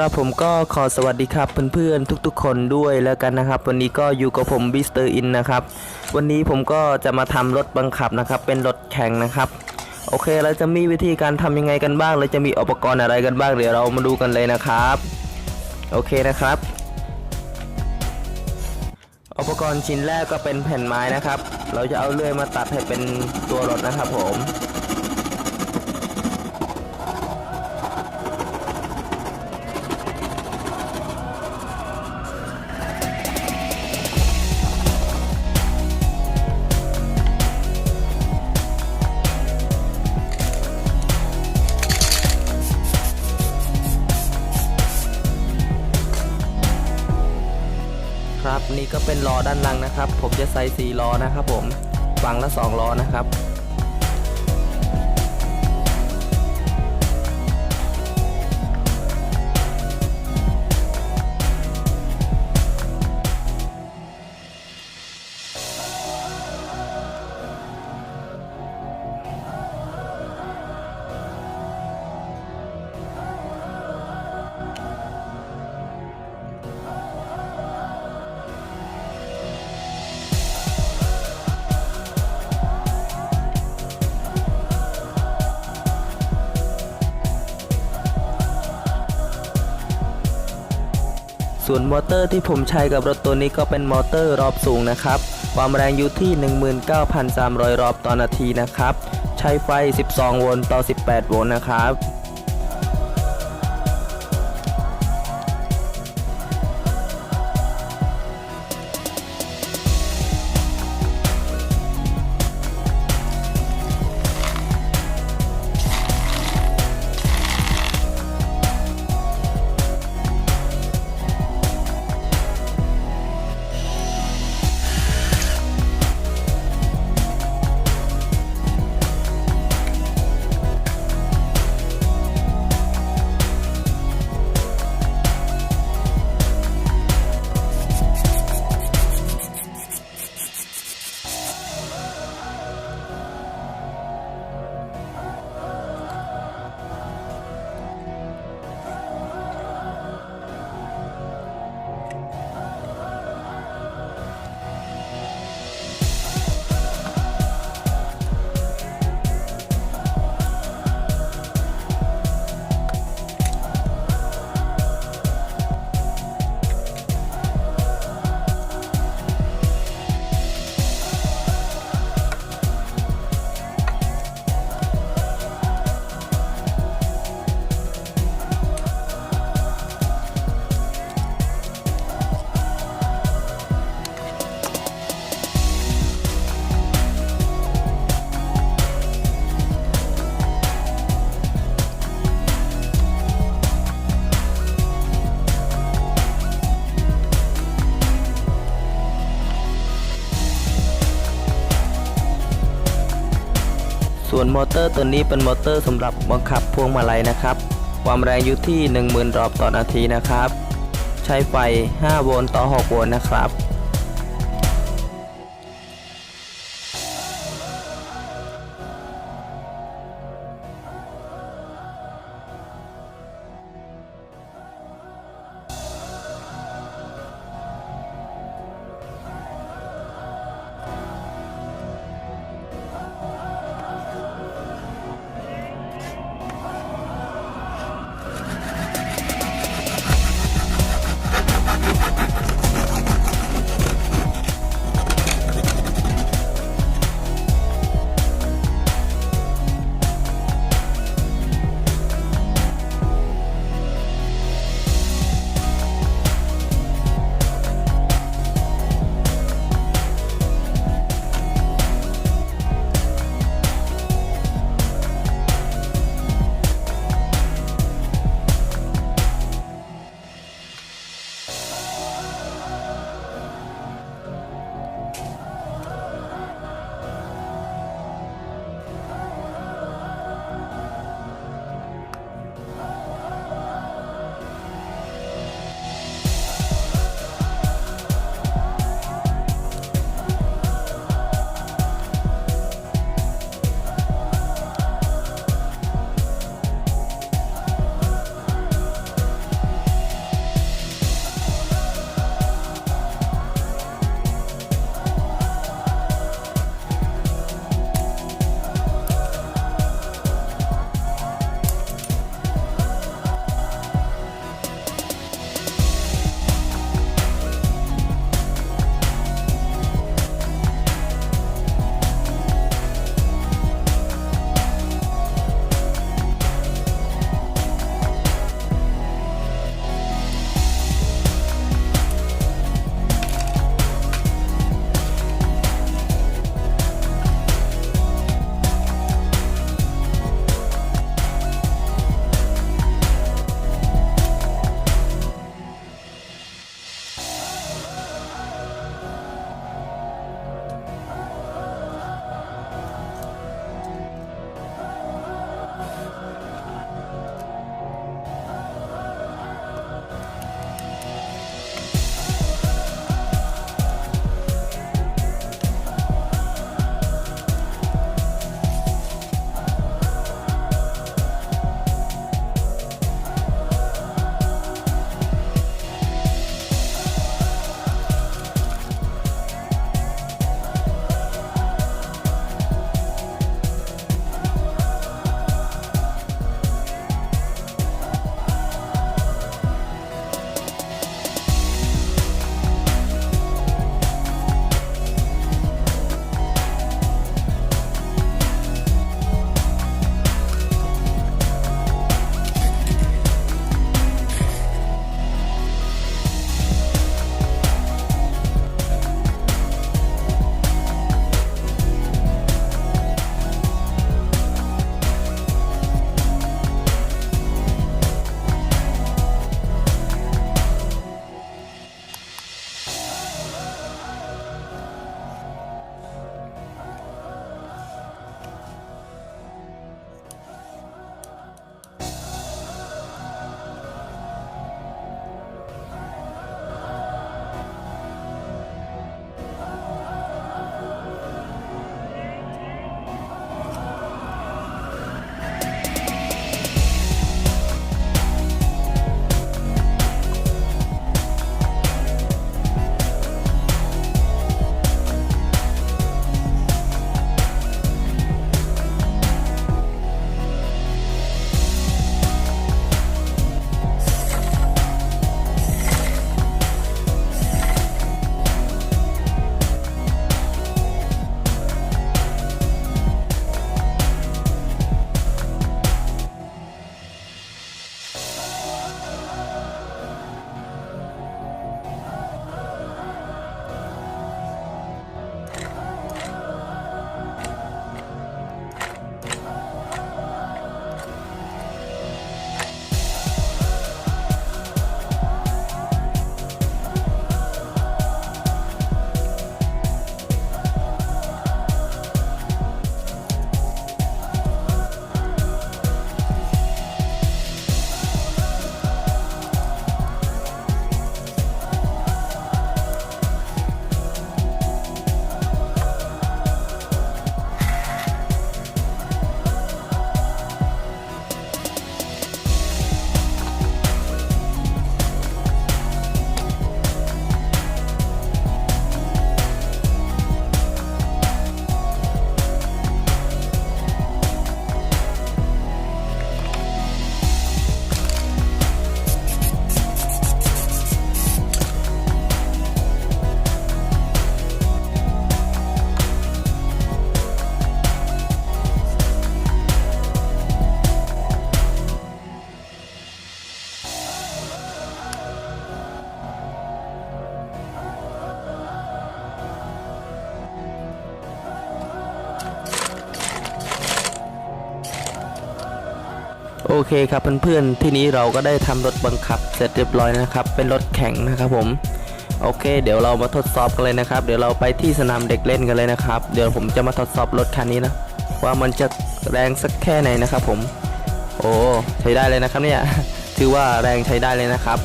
ครับผมก็ขอสวัสดีครับเพื่อนๆทุกๆ คนด้วยแล้วกันนะครับ วันนี้ก็อยู่กับผมบิสเตอร์อินนะครับ วันนี้ผมก็จะมาทำรถบังคับนะครับ เป็นรถแข่งนะครับ โอเคเราจะมีวิธีการทำยังไงกันบ้างเราจะมีอุปกรณ์อะไรกันบ้างเดี๋ยวเรามาดูกันเลยนะครับ โอเคนะครับ อุปกรณ์ชิ้นแรกก็เป็นแผ่นไม้นะครับ เราจะเอาเลื่อยมาตัดให้เป็นตัวรถนะครับผม นี่ก็เป็นล้อด้านหลังนะครับ ผมจะใส่สีล้อนะครับผมฝั่งละสองล้อนะครับ ส่วนมอเตอร์ที่ผมใช้กับรถตัวนี้ก็เป็นมอเตอร์รอบสูงนะครับ ความแรงอยู่ที่ 19,300 รอบต่อนาทีนะครับ ใช้ไฟ 12 โวลต์ต่อ 18 โวลต์นะครับ ส่วนมอเตอร์ตัวนี้เป็นมอเตอร์สำหรับบังคับพวงมาลัยนะครับ ความแรงอยู่ที่ 10,000 รอบต่อนาทีนะครับ ใช้ไฟ 5 โวลต์ต่อ 6 โวลต์นะครับ อเคครับเพื่อนๆที่นี้เราก็ได้ทำรถบังคับ เสร็จเรียบร้อยนะครับ เป็นรถแข่งนะครับผมโอเค เดี๋ยวเรามาทดสอบกันเลยนะครับ เดี๋ยวเราไปที่สนามเด็กเล่นกันเลยนะครับ เดี๋ยวผมจะมาทดสอบรถคันนี้นะ ว่ามันจะแรงสักแค่ไหนนะครับ ผม โอ้ใช้ได้เลยนะครับเนี่ยถือว่าแรงใช้ได้เลยนะครับ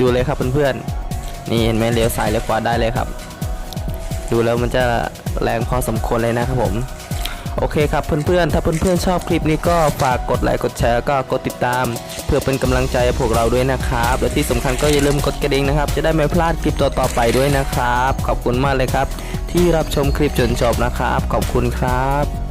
ดูเลยครับเพื่อนๆนี่เห็นไหมเลี้ยวซ้ายเลี้ยวขวาได้เลยครับ ดูแล้วมันจะแรงพอสมควรเลยนะครับผม โอเคครับเพื่อนๆ ถ้าเพื่อนๆชอบคลิปนี้ก็ฝากกดไลค์กดแชร์ก็กดติดตาม เพื่อเป็นกำลังใจพวกเราด้วยนะครับ และที่สำคัญก็อย่าลืมกดกระดิ่งนะครับ จะได้ไม่พลาดคลิปต่อๆไปด้วยนะครับ ขอบคุณมากเลยครับ ที่รับชมคลิปจนจบนะครับ ขอบคุณครับ